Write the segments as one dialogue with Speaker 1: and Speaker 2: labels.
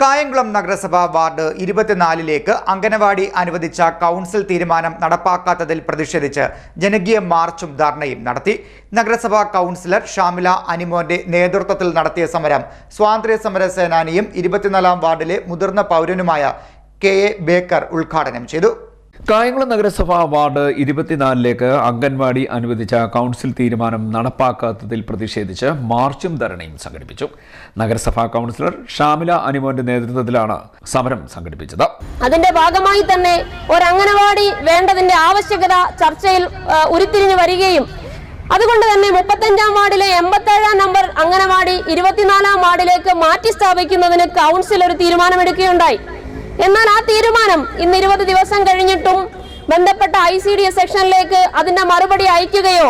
Speaker 1: കായംകുളം നഗരസഭ വാർഡ് ഇരുപത്തിനാലിലേക്ക് അംഗനവാടി അനുവദിച്ച കൗൺസിൽ തീരുമാനം നടപ്പാക്കാത്തതിൽ പ്രതിഷേധിച്ച് ജനകീയ മാർച്ചും ധർണയും നടത്തി. നഗരസഭാ കൗൺസിലർ ഷാമില അനിമോന്റെ നേതൃത്വത്തിൽ നടത്തിയ സമരം സ്വാതന്ത്ര്യ സമര സേനാനിയും ഇരുപത്തിനാലാം വാർഡിലെ മുതിർന്ന പൗരനുമായ കെ എ ബേക്കർ ഉദ്ഘാടനം ചെയ്തു.
Speaker 2: കായംകുളം നഗരസഭാ വാർഡ് ഇരുപത്തിനാലിലേക്ക് അംഗൻവാടി അനുവദിച്ച കൗൺസിൽ തീരുമാനം നടപ്പാക്കാത്തതിൽ പ്രതിഷേധിച്ച് മാർച്ചും ധരണയും സംഘടിപ്പിച്ചു. നഗരസഭാ കൗൺസിലർ ഷാമില അനിമോന്റെ നേതൃത്വത്തിലാണ് സമരം സംഘടിപ്പിച്ചത്.
Speaker 3: അതിന്റെ ഭാഗമായി തന്നെ ഒരു അംഗനവാടി വേണ്ടതിന്റെ ആവശ്യകത ചർച്ചയിൽ ഉരുത്തിരിഞ്ഞു വരികയും അതുകൊണ്ട് തന്നെ മുപ്പത്തഞ്ചാം വാർഡിലെ എൺപത്തേഴാം നമ്പർ അംഗനവാടി ഇരുപത്തിനാലാം വാർഡിലേക്ക് മാറ്റി സ്ഥാപിക്കുന്നതിന് കൗൺസിൽ ഒരു തീരുമാനമെടുക്കുകയുണ്ടായി. എന്നാൽ ആ തീരുമാനം ഇന്ന് ഇരുപത് ദിവസം കഴിഞ്ഞിട്ടും ബന്ധപ്പെട്ട ഐ സി ഡി എസ് സെക്ഷനിലേക്ക് അതിന്റെ മറുപടി അയക്കുകയോ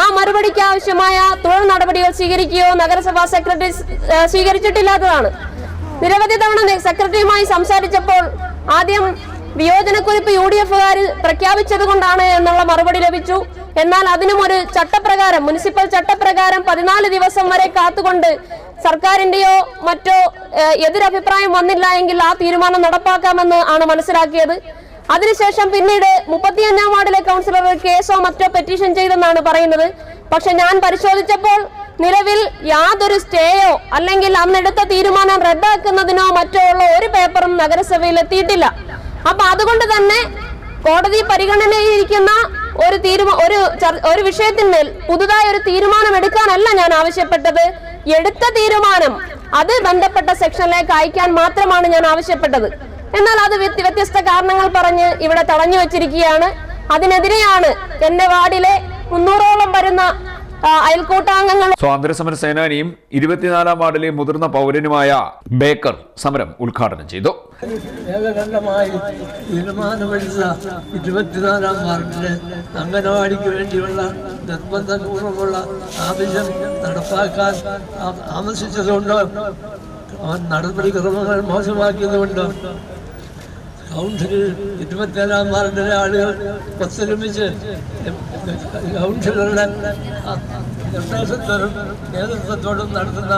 Speaker 3: ആ മറുപടിക്ക് ആവശ്യമായ തുടർ നടപടികൾ സ്വീകരിക്കുകയോ നഗരസഭാ സെക്രട്ടറി സ്വീകരിച്ചിട്ടില്ലാത്തതാണ്. നിരവധി തവണ സെക്രട്ടറിയുമായി സംസാരിച്ചപ്പോൾ ആദ്യം വിയോജനക്കുറിപ്പ് യു ഡി എഫുകാർ പ്രഖ്യാപിച്ചത് കൊണ്ടാണ് എന്നുള്ള മറുപടി ലഭിച്ചു. എന്നാൽ അതിനും ഒരു ചട്ടപ്രകാരം മുനിസിപ്പൽ ചട്ടപ്രകാരം പതിനാല് ദിവസം വരെ കാത്തുകൊണ്ട് സർക്കാരിന്റെയോ മറ്റോ എതിരഭിപ്രായം വന്നില്ല എങ്കിൽ ആ തീരുമാനം നടപ്പാക്കാമെന്ന് ആണ് മനസ്സിലാക്കിയത്. അതിനുശേഷം പിന്നീട് മുപ്പത്തിയഞ്ചാം വാർഡിലെ കൗൺസിലർ കേസോ മറ്റോ പെറ്റീഷൻ ചെയ്തെന്നാണ് പറയുന്നത്. പക്ഷെ ഞാൻ പരിശോധിച്ചപ്പോൾ നിലവിൽ യാതൊരു സ്റ്റേയോ അല്ലെങ്കിൽ അന്നെടുത്ത തീരുമാനം റദ്ദാക്കുന്നതിനോ മറ്റോ ഉള്ള ഒരു പേപ്പറും നഗരസഭയിൽ എത്തിയിട്ടില്ല. അപ്പൊ അതുകൊണ്ട് തന്നെ കോടതി പരിഗണനയിരിക്കുന്ന ഒരു തീരുമാ ഒരു ഒരു വിഷയത്തിന്മേൽ പുതുതായി ഒരു തീരുമാനം എടുക്കാനല്ല ഞാൻ ആവശ്യപ്പെട്ടത്. എടുത്ത തീരുമാനം അത് ബന്ധപ്പെട്ട സെക്ഷനിലേക്ക് അയക്കാൻ മാത്രമാണ് ഞാൻ ആവശ്യപ്പെട്ടത്. എന്നാൽ അത് വ്യത്യസ്ത കാരണങ്ങൾ പറഞ്ഞ് ഇവിടെ തടഞ്ഞു വെച്ചിരിക്കുകയാണ്. അതിനെതിരെയാണ് എന്റെ വാർഡിലെ മുന്നൂറോളം വരുന്ന അയൽക്കൂട്ടാംഗങ്ങൾ
Speaker 2: സ്വാതന്ത്ര്യ സമര സേനാനിയും ഇരുപത്തിനാലാം വാർഡിലെ മുതിർന്ന പൗരനുമായ ബേക്കർ സമരം ഉദ്ഘാടനം ചെയ്തു.
Speaker 4: ഏകകണ്ഠമായി തീരുമാനമെടുത്ത ഇരുപത്തിനാലാം വാർഡിലെ അംഗനവാടിക്ക് വേണ്ടിയുള്ള നിർബന്ധപൂർവമുള്ള ആവശ്യം നടപ്പാക്കാൻ താമസിച്ചതുകൊണ്ടോ താമസിച്ചതുകൊണ്ട് അവൻ നടപടിക്രമങ്ങൾ മോശമാക്കിയതുകൊണ്ട് കൗൺസിലിൽ ഇരുപത്തിയേഴാം വാർഡിലെ ആളുകൾ ഒത്തൊരുമിച്ച് കൗൺസിലറുടെ നിർദ്ദേശത്തോടും നേതൃത്വത്തോടും നടത്തുന്ന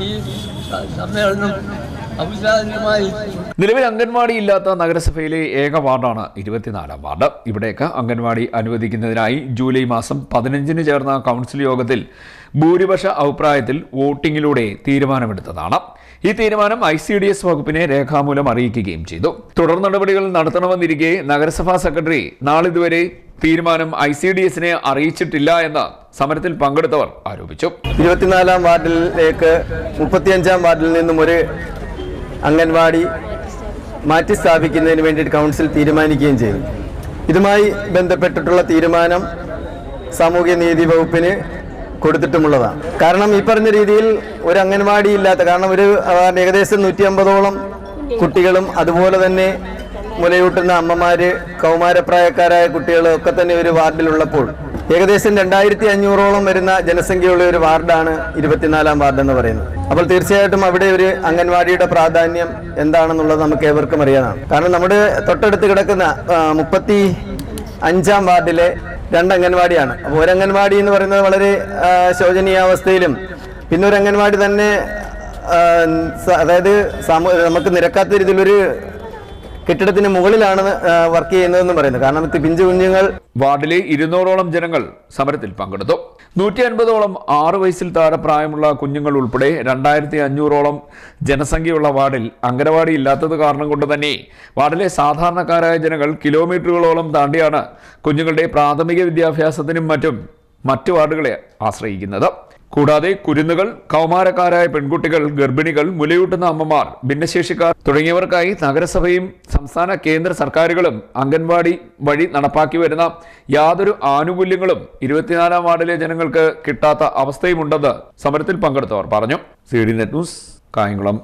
Speaker 4: ഈ സമ്മേളനം
Speaker 2: നിലവിൽ അംഗൻവാടി ഇല്ലാത്ത നഗരസഭയിലെ ഏക വാർഡാണ് ഇരുപത്തിനാലാം വാർഡ്. ഇവിടേക്ക് അംഗൻവാടി അനുവദിക്കുന്നതിനായി ജൂലൈ മാസം പതിനഞ്ചിന് ചേർന്ന കൗൺസിൽ യോഗത്തിൽ ഭൂരിപക്ഷ അഭിപ്രായത്തിൽ വോട്ടിങ്ങിലൂടെ തീരുമാനമെടുത്തതാണ്. ഈ തീരുമാനം ഐ സി ഡി എസ് വകുപ്പിനെ രേഖാമൂലം അറിയിക്കുകയും ചെയ്തു. തുടർ നടപടികൾ നടത്തണമെന്നിരിക്കെ നഗരസഭാ സെക്രട്ടറി നാളിതുവരെ തീരുമാനം ഐ സി ഡി എസിനെ അറിയിച്ചിട്ടില്ല എന്ന് സമരത്തിൽ പങ്കെടുത്തവർ ആരോപിച്ചു.
Speaker 5: ഇരുപത്തിനാലാം വാർഡിലേക്ക് മുപ്പത്തിയഞ്ചാം വാർഡിൽ നിന്നും ഒരു അംഗൻവാടി മാറ്റിസ്ഥാപിക്കുന്നതിന് വേണ്ടിയിട്ട് കൗൺസിൽ തീരുമാനിക്കുകയും ചെയ്തു. ഇതുമായി ബന്ധപ്പെട്ടിട്ടുള്ള തീരുമാനം സാമൂഹ്യ നീതി വകുപ്പിന് കൊടുത്തിട്ടുമുള്ളതാണ്. കാരണം ഈ പറഞ്ഞ രീതിയിൽ ഒരു അംഗൻവാടി ഇല്ലാത്ത കാരണം ഒരു ഏകദേശം നൂറ്റി അമ്പതോളം കുട്ടികളും അതുപോലെ തന്നെ മുലയൂട്ടുന്ന അമ്മമാര് കൗമാരപ്രായക്കാരായ കുട്ടികൾ ഒക്കെ തന്നെ ഒരു വാർഡിലുള്ളപ്പോൾ ഏകദേശം രണ്ടായിരത്തി അഞ്ഞൂറോളം വരുന്ന ജനസംഖ്യയുള്ള ഒരു വാർഡാണ് ഇരുപത്തിനാലാം വാർഡ് എന്ന് പറയുന്നത്. അപ്പോൾ തീർച്ചയായിട്ടും അവിടെ ഒരു അംഗൻവാടിയുടെ പ്രാധാന്യം എന്താണെന്നുള്ളത് നമുക്ക് ഏവർക്കും അറിയാനാണ്. കാരണം നമ്മുടെ തൊട്ടടുത്ത് കിടക്കുന്ന മുപ്പത്തി അഞ്ചാം വാർഡിലെ രണ്ട് അംഗൻവാടിയാണ്. അപ്പോൾ ഒരു അംഗൻവാടി എന്ന് പറയുന്നത് വളരെ ശോചനീയാവസ്ഥയിലും പിന്നെ ഒരു അംഗൻവാടി തന്നെ അതായത് നമുക്ക് നിരക്കാത്ത രീതിയിലൊരു കെട്ടിടത്തിന് മുകളിലാണ് വർക്ക് ചെയ്യുന്നതെന്ന് പറയുന്നത് കാരണം ഇത് പിഞ്ചു കുഞ്ഞുങ്ങൾ
Speaker 2: വാർഡിലെ ഇരുന്നൂറോളം ജനങ്ങൾ സമരത്തിൽ പങ്കെടുത്തു. നൂറ്റി അൻപതോളം ആറ് വയസ്സിൽ താഴെ പ്രായമുള്ള കുഞ്ഞുങ്ങൾ ഉൾപ്പെടെ രണ്ടായിരത്തി അഞ്ഞൂറോളം ജനസംഖ്യയുള്ള വാർഡിൽ അംഗനവാടി ഇല്ലാത്തത് കാരണം കൊണ്ട് തന്നെ വാർഡിലെ സാധാരണക്കാരായ ജനങ്ങൾ കിലോമീറ്ററുകളോളം താണ്ടിയാണ് കുഞ്ഞുങ്ങളുടെ പ്രാഥമിക വിദ്യാഭ്യാസത്തിനും മറ്റും മറ്റു വാർഡുകളെ ആശ്രയിക്കുന്നത്. കൂടാതെ കുരുന്നുകൾ കൗമാരക്കാരായ പെൺകുട്ടികൾ ഗർഭിണികൾ മുലയൂട്ടുന്ന അമ്മമാർ ഭിന്നശേഷിക്കാർ തുടങ്ങിയവർക്കായി നഗരസഭയും സംസ്ഥാന കേന്ദ്ര സർക്കാരുകളും അംഗൻവാടി വഴി നടപ്പാക്കി വരുന്ന യാതൊരു ആനുകൂല്യങ്ങളും ഇരുപത്തിനാലാം വാർഡിലെ ജനങ്ങൾക്ക് കിട്ടാത്ത അവസ്ഥയുമുണ്ടെന്ന് സമരത്തിൽ പങ്കെടുത്തവർ പറഞ്ഞു. C D net news Kayamkulam.